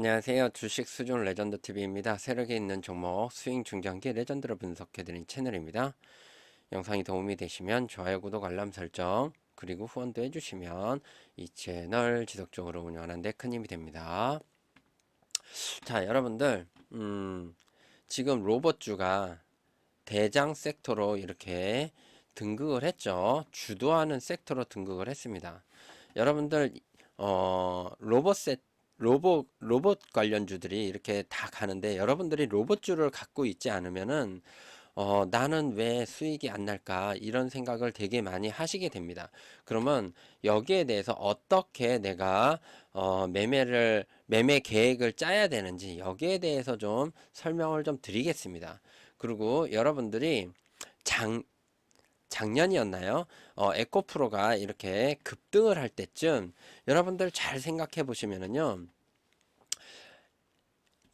안녕하세요. 주식 수준 레전드 TV입니다. 세력에 있는 종목 스윙 중장기 레전드로 분석해드린 채널입니다. 영상이 도움이 되시면 좋아요, 구독, 알람 설정 그리고 후원도 해주시면 이 채널 지속적으로 운영하는 데 큰 힘이 됩니다. 자, 여러분들 음, 지금 로봇주가 대장 섹터로 이렇게 등극을 했죠. 주도하는 섹터로 등극을 했습니다. 여러분들 어, 로봇 세, 로봇 로봇 관련주들이 이렇게 다 가는데 여러분들이 로봇주를 갖고 있지 않으면은 어, 나는 왜 수익이 안 날까 이런 생각을 되게 많이 하시게 됩니다. 그러면 여기에 대해서 어떻게 내가 어, 매매를 매매 계획을 짜야 되는지 여기에 대해서 좀 설명을 좀 드리겠습니다. 그리고 여러분들이 장 작년이었나요? 어, 에코프로가 이렇게 급등을 할 때쯤 여러분들 잘 생각해 보시면은요.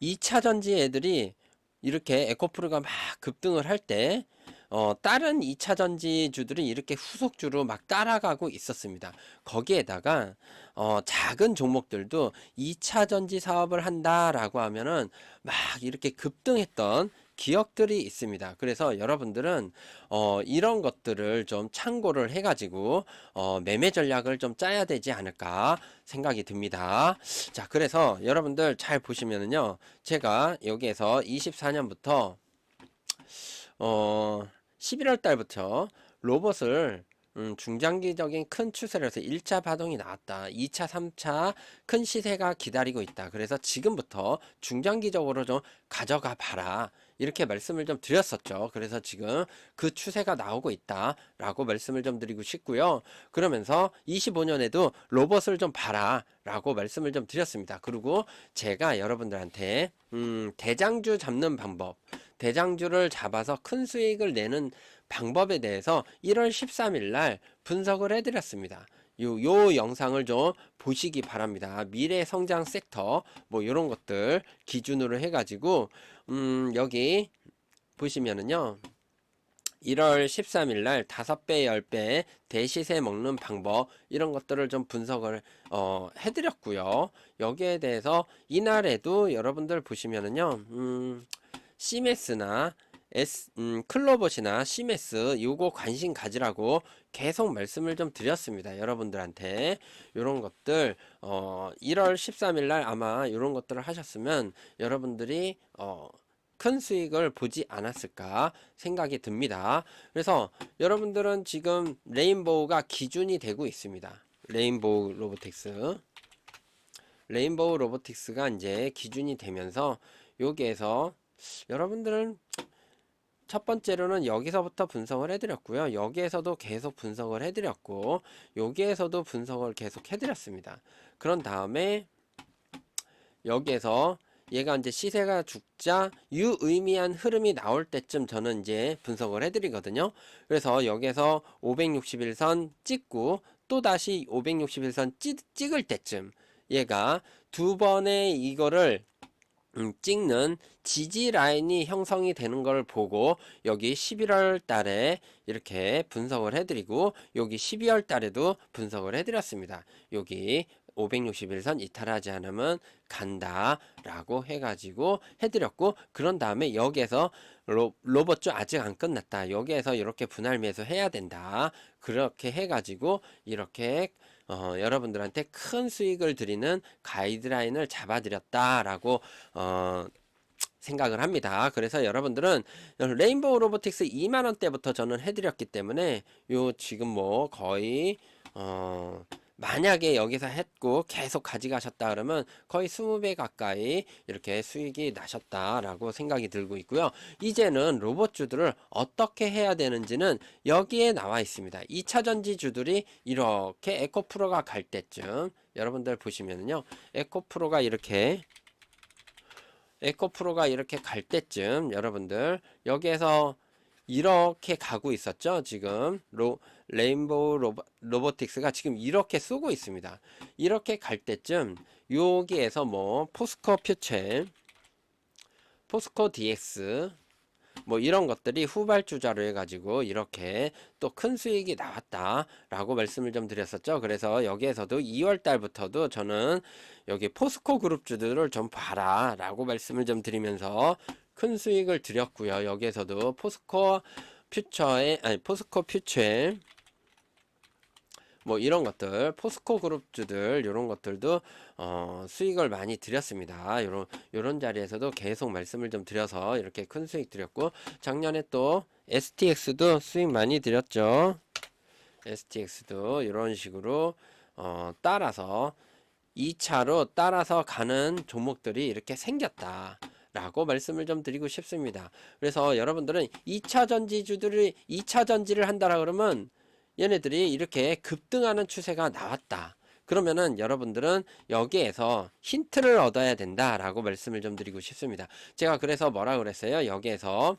2차 전지 애들이 이렇게 에코프로가 막 급등을 할 때, 어, 다른 2차 전지 주들이 이렇게 후속주로 막 따라가고 있었습니다. 거기에다가, 어, 작은 종목들도 2차 전지 사업을 한다라고 하면은 막 이렇게 급등했던 기억들이 있습니다. 그래서 여러분들은 어, 이런 것들을 좀 참고를 해가지고 어, 매매 전략을 좀 짜야 되지 않을까 생각이 듭니다. 자, 그래서 여러분들 잘 보시면은요, 제가 여기에서 24년부터 어, 11월 달부터 로봇을 음, 중장기적인 큰 추세를 해서 1차 파동이 나왔다. 2차, 3차 큰 시세가 기다리고 있다. 그래서 지금부터 중장기적으로 좀 가져가 봐라. 이렇게 말씀을 좀 드렸었죠. 그래서 지금 그 추세가 나오고 있다라고 말씀을 좀 드리고 싶고요. 그러면서 25년에도 로봇을 좀 봐라라고 말씀을 좀 드렸습니다. 그리고 제가 여러분들한테 음, 대장주 잡는 방법, 대장주를 잡아서 큰 수익을 내는 방법에 대해서 1월 13일 날 분석을 해드렸습니다. 요, 요 영상을 좀 보시기 바랍니다. 미래 성장 섹터, 뭐, 요런 것들 기준으로 해가지고, 음, 여기 보시면은요. 1월 13일 날 5배, 10배 대시세 먹는 방법 이런 것들을 좀 분석을 어, 해드렸고요. 여기에 대해서 이날에도 여러분들 보시면은요, 음, 시메스나 S, 음, 클로봇이나 시메스 요거 관심 가지라고 계속 말씀을 좀 드렸습니다. 여러분들한테 요런 것들 어 1월 13일 날 아마 요런 것들을 하셨으면 여러분들이 어 큰 수익을 보지 않았을까 생각이 듭니다. 그래서 여러분들은 지금 레인보우가 기준이 되고 있습니다. 레인보우 로보틱스. 레인보우 로보틱스가 이제 기준이 되면서 여기에서 여러분들은 첫 번째로는 여기서부터 분석을 해드렸고요. 여기에서도 계속 분석을 해드렸고, 여기에서도 분석을 계속 해드렸습니다. 그런 다음에 여기에서 얘가 이제 시세가 죽자 유의미한 흐름이 나올 때쯤 저는 이제 분석을 해드리거든요. 그래서 여기에서 561선 찍고 또 다시 561선 찍, 찍을 때쯤 얘가 두 번의 이거를 음, 찍는 지지 라인이 형성이 되는 걸 보고 여기 11월 달에 이렇게 분석을 해드리고 여기 12월 달에도 분석을 해드렸습니다. 여기 561선 이탈하지 않으면 간다 라고 해가지고 해드렸고 그런 다음에 여기에서 로, 로봇주 아직 안 끝났다 여기에서 이렇게 분할 매수 해야 된다 그렇게 해가지고 이렇게 어, 여러분들한테 큰 수익을 드리는 가이드라인을 잡아드렸다라고 어, 생각을 합니다. 그래서 여러분들은 레인보우 로보틱스 2만원대부터 저는 해드렸기 때문에 요 지금 뭐 거의 어 만약에 여기서 했고 계속 가져가셨다 그러면 거의 20배 가까이 이렇게 수익이 나셨다라고 생각이 들고 있고요. 이제는 로봇주들을 어떻게 해야 되는지는 여기에 나와 있습니다. 2차 전지주들이 이렇게 에코프로가 갈 때쯤 여러분들 보시면은요. 에코프로가 이렇게 에코프로가 이렇게 갈 때쯤 여러분들 여기에서 이렇게 가고 있었죠. 지금 로, 레인보우 로보, 로보틱스가 지금 이렇게 쏘고 있습니다. 이렇게 갈 때쯤 여기에서 뭐 포스코 퓨체, 포스코 DX, 뭐 이런 것들이 후발주자로 해가지고 이렇게 또 큰 수익이 나왔다라고 말씀을 좀 드렸었죠. 그래서 여기에서도 2월 달부터도 저는 여기 포스코 그룹주들을 좀 봐라라고 말씀을 좀 드리면서 큰 수익을 드렸고요. 여기에서도 포스코 퓨처에 아니 포스코 퓨처에 뭐 이런 것들 포스코 그룹주들 이런 것들도 어, 수익을 많이 드렸습니다. 요런 요런 자리에서도 계속 말씀을 좀 드려서 이렇게 큰 수익 드렸고 작년에 또 STX도 수익 많이 드렸죠. STX도 이런 식으로 어, 따라서 2차로 따라서 가는 종목들이 이렇게 생겼다. 라고 말씀을 좀 드리고 싶습니다. 그래서 여러분들은 2차 전지주들이 2차 전지를 한다라 그러면 얘네들이 이렇게 급등하는 추세가 나왔다. 그러면은 여러분들은 여기에서 힌트를 얻어야 된다라고 말씀을 좀 드리고 싶습니다. 제가 그래서 뭐라 그랬어요? 여기에서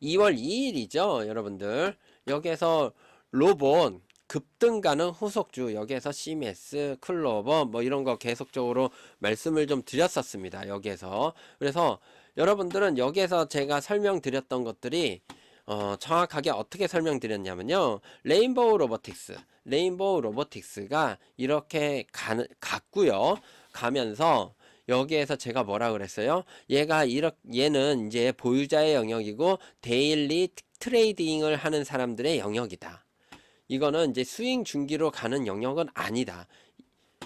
2월 2일이죠, 여러분들. 여기에서 로봇 급등 가능 후속주 여기에서 CMS, 클로버 뭐 이런 거 계속적으로 말씀을 좀 드렸었습니다. 여기에서. 그래서 여러분들은 여기에서 제가 설명드렸던 것들이 어, 정확하게 어떻게 설명드렸냐면요. 레인보우 로보틱스. 레인보우 로보틱스가 이렇게 가, 갔고요. 가면서 여기에서 제가 뭐라 그랬어요? 얘가 이렇게 얘는 이제 보유자의 영역이고 데일리 트레이딩을 하는 사람들의 영역이다. 이거는 이제 스윙 중기로 가는 영역은 아니다.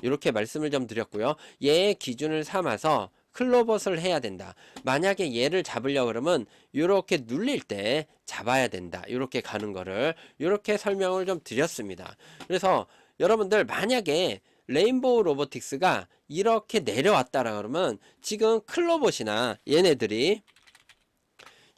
이렇게 말씀을 좀 드렸고요. 얘의 기준을 삼아서 클로벗을 해야 된다. 만약에 얘를 잡으려 그러면 이렇게 눌릴 때 잡아야 된다. 이렇게 가는 거를 이렇게 설명을 좀 드렸습니다. 그래서 여러분들 만약에 레인보우 로보틱스가 이렇게 내려왔다라 그러면 지금 클로봇이나 얘네들이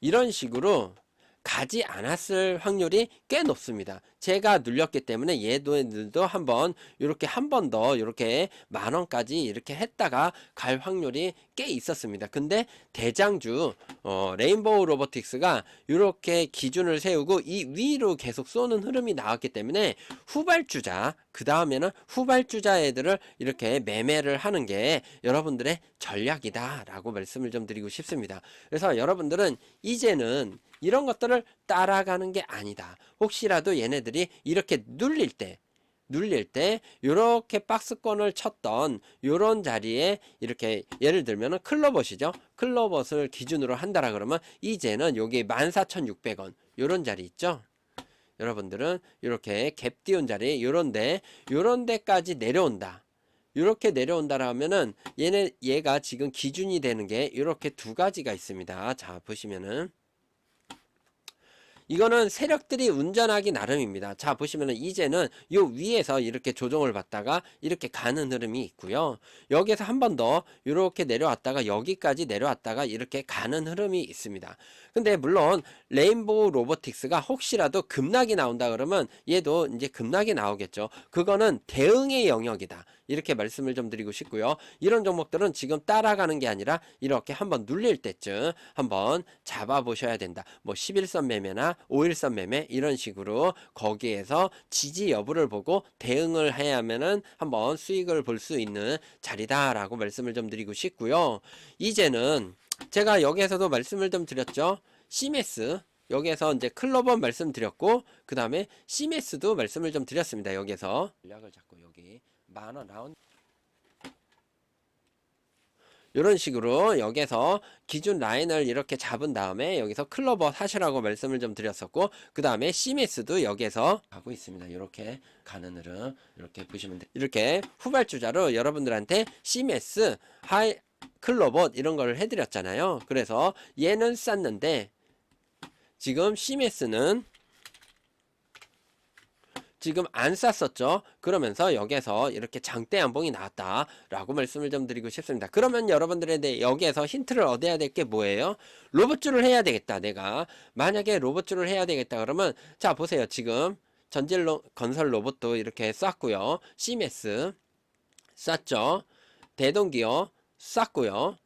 이런 식으로 가지 않았을 확률이 꽤 높습니다. 제가 눌렸기 때문에 얘들도 한번 이렇게 한 번 더 이렇게 만 원까지 이렇게 했다가 갈 확률이 꽤 있었습니다. 근데 대장주 어, 레인보우 로보틱스가 이렇게 기준을 세우고 이 위로 계속 쏘는 흐름이 나왔기 때문에 후발주자 그 다음에는 후발주자 애들을 이렇게 매매를 하는 게 여러분들의 전략이다라고 말씀을 좀 드리고 싶습니다. 그래서 여러분들은 이제는 이런 것들을 따라가는 게 아니다. 혹시라도 얘네들이 이렇게 눌릴 때 눌릴 때 이렇게 박스권을 쳤던 요런 자리에 이렇게 예를 들면은 클로벗이죠. 클로벗을 기준으로 한다라 그러면 이제는 여기 14,600원 요런 자리 있죠. 여러분들은 이렇게 갭 띄운 자리 요런데 요런 데까지 내려온다. 이렇게 내려온다라 하면은 얘네 얘가 지금 기준이 되는 게 이렇게 두 가지가 있습니다. 자, 보시면은 이거는 세력들이 운전하기 나름입니다. 자, 보시면은 이제는 요 위에서 이렇게 조정을 받다가 이렇게 가는 흐름이 있고요. 여기에서 한 번 더 이렇게 내려왔다가 여기까지 내려왔다가 이렇게 가는 흐름이 있습니다. 근데 물론 레인보우 로보틱스가 혹시라도 급락이 나온다 그러면 얘도 이제 급락이 나오겠죠. 그거는 대응의 영역이다. 이렇게 말씀을 좀 드리고 싶고요. 이런 종목들은 지금 따라가는 게 아니라 이렇게 한번 눌릴 때쯤 한번 잡아 보셔야 된다. 뭐 11선 매매나 5일선 매매 이런 식으로 거기에서 지지 여부를 보고 대응을 해야 하면은 한번 수익을 볼 수 있는 자리다라고 말씀을 좀 드리고 싶고요. 이제는 제가 여기에서도 말씀을 좀 드렸죠. 시메스 여기에서 이제 클로버 말씀드렸고 그 다음에 시메스도 말씀을 좀 드렸습니다. 여기에서 전략을 잡고 여기 만 원 라운드 이런 식으로 여기서 기준 라인을 이렇게 잡은 다음에 여기서 클로버 사시라고 말씀을 좀 드렸었고 그 다음에 시메스도 여기서 가고 있습니다. 이렇게 가는 흐름 이렇게 보시면 돼요. 이렇게 후발주자로 여러분들한테 시메스 하이 클로버 이런 걸 해드렸잖아요. 그래서 얘는 쌌는데 지금 시메스는 지금 안 쌌었죠. 그러면서 여기에서 이렇게 장대 양봉이 나왔다라고 말씀을 좀 드리고 싶습니다. 그러면 여러분들에 대해 여기에서 힌트를 얻어야 될 게 뭐예요? 로봇주를 해야 되겠다. 내가 만약에 로봇주를 해야 되겠다 그러면 자 보세요. 지금 전질 로, 건설 로봇도 이렇게 쐈고요. CMS 쐈죠. 대동기어 쐈고요.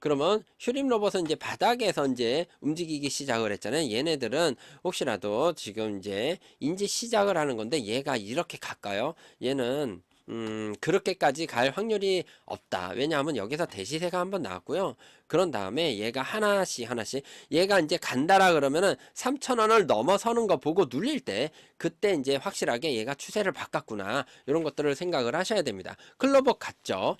그러면 휴림 로봇은 이제 바닥에서 이제 움직이기 시작을 했잖아요. 얘네들은 혹시라도 지금 이제 인지 시작을 하는 건데 얘가 이렇게 갈까요? 얘는 음, 그렇게까지 갈 확률이 없다. 왜냐하면 여기서 대시세가 한번 나왔고요. 그런 다음에 얘가 하나씩 하나씩 얘가 이제 간다라 그러면은 3,000원을 넘어서는 거 보고 눌릴 때 그때 이제 확실하게 얘가 추세를 바꿨구나. 이런 것들을 생각을 하셔야 됩니다. 클로버 같죠?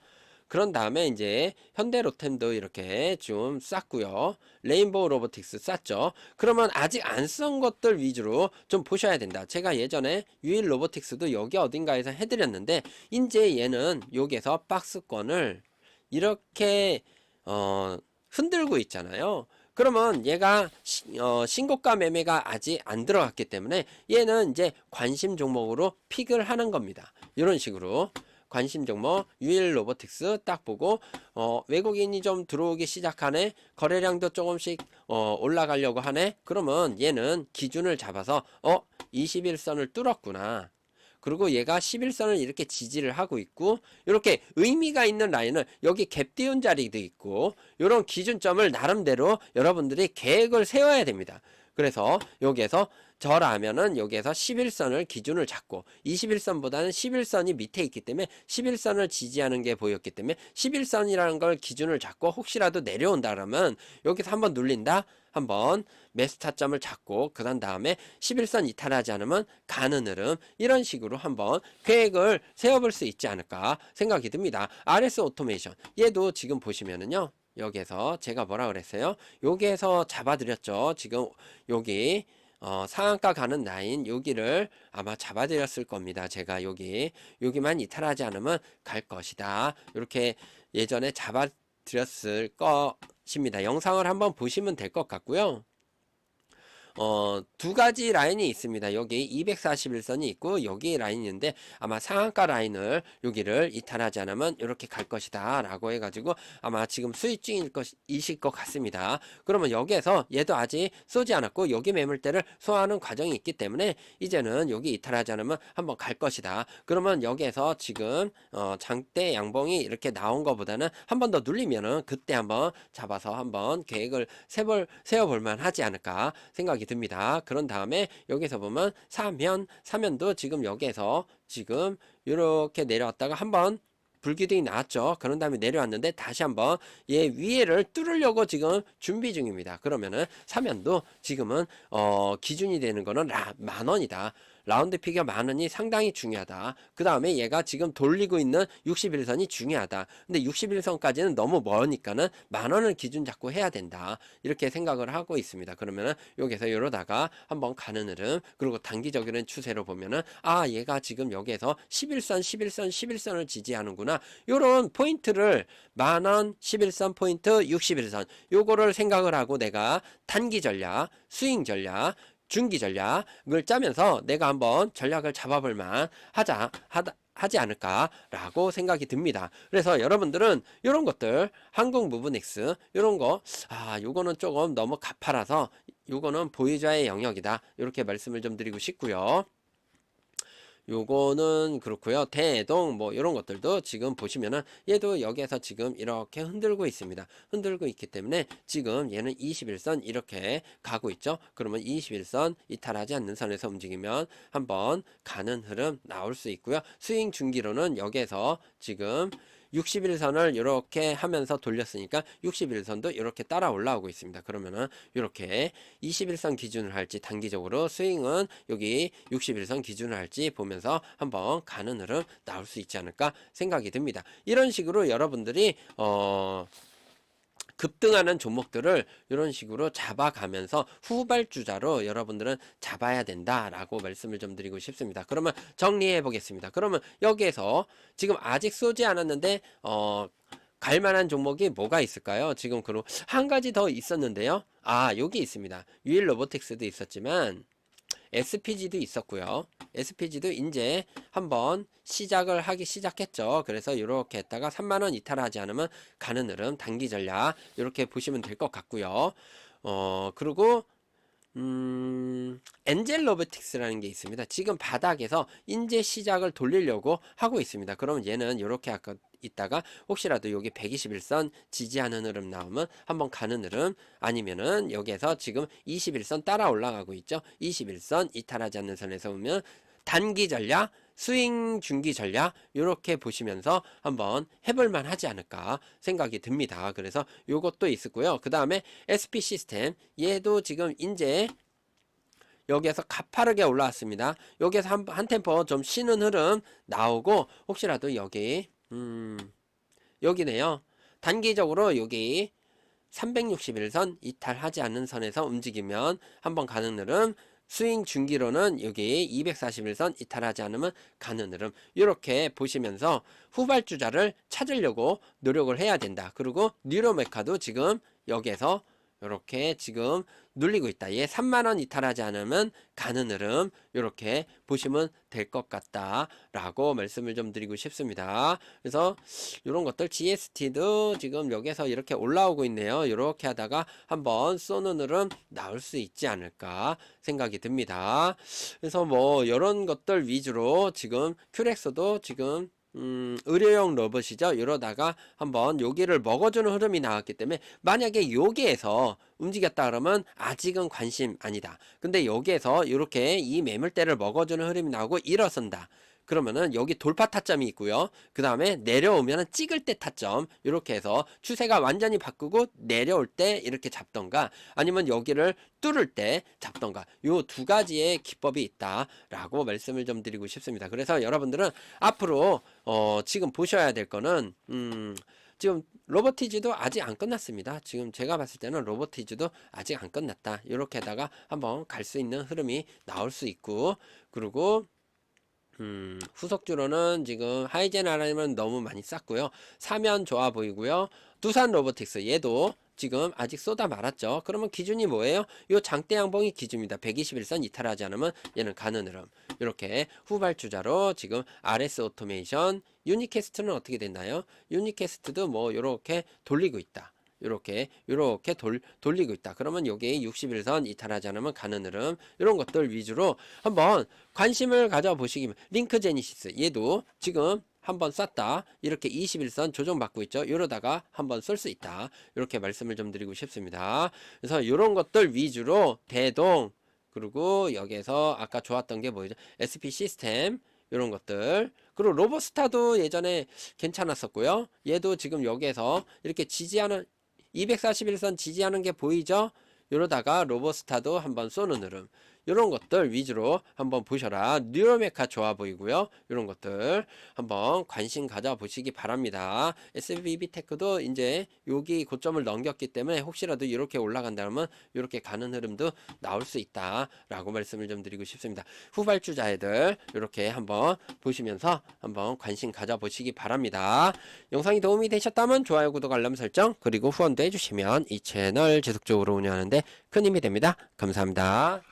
그런 다음에 이제 현대 로템도 이렇게 좀 쌌고요. 레인보우 로보틱스 쌌죠. 그러면 아직 안 쓴 것들 위주로 좀 보셔야 된다. 제가 예전에 유일 로보틱스도 여기 어딘가에서 해드렸는데 이제 얘는 여기에서 박스권을 이렇게 어, 흔들고 있잖아요. 그러면 얘가 시- 어, 신고가 매매가 아직 안 들어갔기 때문에 얘는 이제 관심 종목으로 픽을 하는 겁니다. 이런 식으로 관심 종목 유일 로보틱스 딱 보고 어, 외국인이 좀 들어오기 시작하네. 거래량도 조금씩 어, 올라가려고 하네. 그러면 얘는 기준을 잡아서 어 21선을 뚫었구나. 그리고 얘가 11선을 이렇게 지지를 하고 있고 이렇게 의미가 있는 라인을 여기 갭 띄운 자리도 있고 이런 기준점을 나름대로 여러분들이 계획을 세워야 됩니다. 그래서 여기에서 저라면은 여기에서 11선을 기준을 잡고 21선보다는 11선이 밑에 있기 때문에 11선을 지지하는 게 보였기 때문에 11선이라는 걸 기준을 잡고 혹시라도 내려온다 그러면 여기서 한번 눌린다 한번 매수 타점을 잡고 그런 다음에 11선 이탈하지 않으면 가는 흐름 이런 식으로 한번 계획을 세워볼 수 있지 않을까 생각이 듭니다. RS 오토메이션 얘도 지금 보시면은요. 여기에서 제가 뭐라 그랬어요? 여기에서 잡아드렸죠. 지금 여기 어, 상한가 가는 라인 여기를 아마 잡아드렸을 겁니다. 제가 여기 여기만 이탈하지 않으면 갈 것이다. 이렇게 예전에 잡아드렸을 것입니다. 영상을 한번 보시면 될 것 같고요. 어, 두 가지 라인이 있습니다. 여기 241선이 있고 여기 라인이 있는데 아마 상한가 라인을 여기를 이탈하지 않으면 이렇게 갈 것이다 라고 해가지고 아마 지금 수익 중일 것이실 것 같습니다. 그러면 여기에서 얘도 아직 쏘지 않았고 여기 매물대를 소화하는 과정이 있기 때문에 이제는 여기 이탈하지 않으면 한번 갈 것이다. 그러면 여기에서 지금 어, 장대 양봉이 이렇게 나온 것보다는 한 번 더 눌리면은 그때 한번 잡아서 한번 계획을 세볼, 세워볼 만 하지 않을까 생각이 듭니다. 그런 다음에 여기서 보면 사면, 사면도 지금 여기에서 지금 이렇게 내려왔다가 한번 불기둥이 나왔죠. 그런 다음에 내려왔는데 다시 한번 얘 위에를 뚫으려고 지금 준비 중입니다. 그러면은 사면도 지금은 어 기준이 되는 거는 라, 만 원이다. 라운드 만 원이 상당히 중요하다. 그 다음에 얘가 지금 돌리고 있는 61선이 중요하다. 근데 61선까지는 너무 멀으니까는 만 원을 기준 잡고 해야 된다. 이렇게 생각을 하고 있습니다. 그러면은 여기서 이러다가 한번 가는 흐름 그리고 단기적인 추세로 보면은 아 얘가 지금 여기에서 11선 11선 11선을 지지하는구나. 요런 포인트를 만원 11선 포인트 61선 요거를 생각을 하고 내가 단기 전략 스윙 전략 중기 전략을 짜면서 내가 한번 전략을 잡아볼 만 하자 하다 하지 않을까라고 생각이 듭니다. 그래서 여러분들은 이런 것들 한국 무브닉스 이런 거 아 요거는 조금 너무 가파라서 요거는 보유자의 영역이다 이렇게 말씀을 좀 드리고 싶고요. 요거는 그렇고요. 대동 뭐 이런 것들도 지금 보시면은 얘도 여기에서 지금 이렇게 흔들고 있습니다. 흔들고 있기 때문에 지금 얘는 21선 이렇게 가고 있죠. 그러면 21선 이탈하지 않는 선에서 움직이면 한번 가는 흐름 나올 수 있고요. 스윙 중기로는 여기에서 지금 61선을 이렇게 하면서 돌렸으니까 61선도 이렇게 따라 올라오고 있습니다. 그러면은 이렇게 21선 기준을 할지 단기적으로 스윙은 여기 61선 기준을 할지 보면서 한번 가는 흐름 나올 수 있지 않을까 생각이 듭니다. 이런 식으로 여러분들이 어 급등하는 종목들을 이런 식으로 잡아가면서 후발주자로 여러분들은 잡아야 된다라고 말씀을 좀 드리고 싶습니다. 그러면 정리해 보겠습니다. 그러면 여기에서 지금 아직 쏘지 않았는데 어 갈만한 종목이 뭐가 있을까요? 지금 그리고 한 가지 더 있었는데요. 아 여기 있습니다. 유일 로보틱스도 있었지만 SPG도 있었고요. SPG도 이제 한번 시작을 하기 시작했죠. 그래서 이렇게 했다가 3만원 이탈하지 않으면 가는 흐름 단기 전략 이렇게 보시면 될 것 같고요. 어 그리고 음, 엔젤 로보틱스라는 게 있습니다. 지금 바닥에서 인제 시작을 돌리려고 하고 있습니다. 그러면 얘는 이렇게 아까 있다가 혹시라도 여기 121선 지지하는 흐름 나오면 한번 가는 흐름 아니면은 여기에서 지금 21선 따라 올라가고 있죠. 21선 이탈하지 않는 선에서 보면 단기 전략 스윙 중기 전략 이렇게 보시면서 한번 해볼만 하지 않을까 생각이 듭니다. 그래서 요것도 있었고요. 그 다음에 SP 시스템 얘도 지금 이제 여기에서 가파르게 올라왔습니다. 여기에서 한, 한 템포 좀 쉬는 흐름 나오고 혹시라도 여기 음 여기네요. 단기적으로 여기 361선 이탈하지 않는 선에서 움직이면 한번 가는 흐름 스윙 중기로는 여기 241선 이탈하지 않으면 가는 흐름 이렇게 보시면서 후발주자를 찾으려고 노력을 해야 된다. 그리고 뉴로메카도 지금 여기에서 이렇게 지금 눌리고 있다. 얘 3만원 이탈하지 않으면 가는 흐름 이렇게 보시면 될 것 같다라고 말씀을 좀 드리고 싶습니다. 그래서 이런 것들 GST도 지금 여기서 이렇게 올라오고 있네요. 이렇게 하다가 한번 쏘는 흐름 나올 수 있지 않을까 생각이 듭니다. 그래서 뭐 이런 것들 위주로 지금 큐렉스도 지금 음, 의료용 로봇이죠. 이러다가 한번 여기를 먹어주는 흐름이 나왔기 때문에 만약에 여기에서 움직였다 그러면 아직은 관심 아니다. 근데 여기에서 이렇게 이 매물대를 먹어주는 흐름이 나오고 일어선다. 그러면은 여기 돌파 타점이 있고요. 그 다음에 내려오면은 찍을 때 타점 이렇게 해서 추세가 완전히 바꾸고 내려올 때 이렇게 잡던가 아니면 여기를 뚫을 때 잡던가 요 두 가지의 기법이 있다라고 말씀을 좀 드리고 싶습니다. 그래서 여러분들은 앞으로 어 지금 보셔야 될 거는 음 지금 로버티즈도 아직 안 끝났습니다. 지금 제가 봤을 때는 로버티즈도 아직 안 끝났다. 이렇게다가 한번 갈 수 있는 흐름이 나올 수 있고 그리고 음, 후속주로는 지금 하이젠아라면 너무 많이 쌌고요. 사면 좋아 보이고요. 두산 로보틱스 얘도 지금 아직 쏟아 말았죠. 그러면 기준이 뭐예요? 요 장대 양봉이 기준입니다. 121선 이탈하지 않으면 얘는 가는 흐름. 이렇게 후발주자로 지금 RS 오토메이션 유니캐스트는 어떻게 됐나요? 유니캐스트도 뭐 이렇게 돌리고 있다. 요렇게 요렇게 돌, 돌리고 있다. 그러면 여기 61선 이탈하지 않으면 가는 흐름 이런 것들 위주로 한번 관심을 가져보시기 링크 제니시스. 얘도 지금 한번 쐈다. 이렇게 21선 조정받고 있죠. 이러다가 한번 쏠수 있다. 이렇게 말씀을 좀 드리고 싶습니다. 그래서 이런 것들 위주로 대동 그리고 여기에서 아까 좋았던 게 뭐죠? SP 시스템 이런 것들. 그리고 로보스타도 예전에 괜찮았었고요. 얘도 지금 여기에서 이렇게 지지하는 241선 지지하는 게 보이죠? 이러다가 로보스타도 한번 쏘는 흐름 이런 것들 위주로 한번 보셔라. 뉴로메카 좋아 보이고요. 이런 것들 한번 관심 가져 보시기 바랍니다. SBB테크도 이제 여기 고점을 넘겼기 때문에 혹시라도 이렇게 올라간다면 이렇게 가는 흐름도 나올 수 있다 라고 말씀을 좀 드리고 싶습니다. 후발주자 애들 이렇게 한번 보시면서 한번 관심 가져 보시기 바랍니다. 영상이 도움이 되셨다면 좋아요 구독 알람 설정 그리고 후원도 해주시면 이 채널 지속적으로 운영하는데 큰 힘이 됩니다. 감사합니다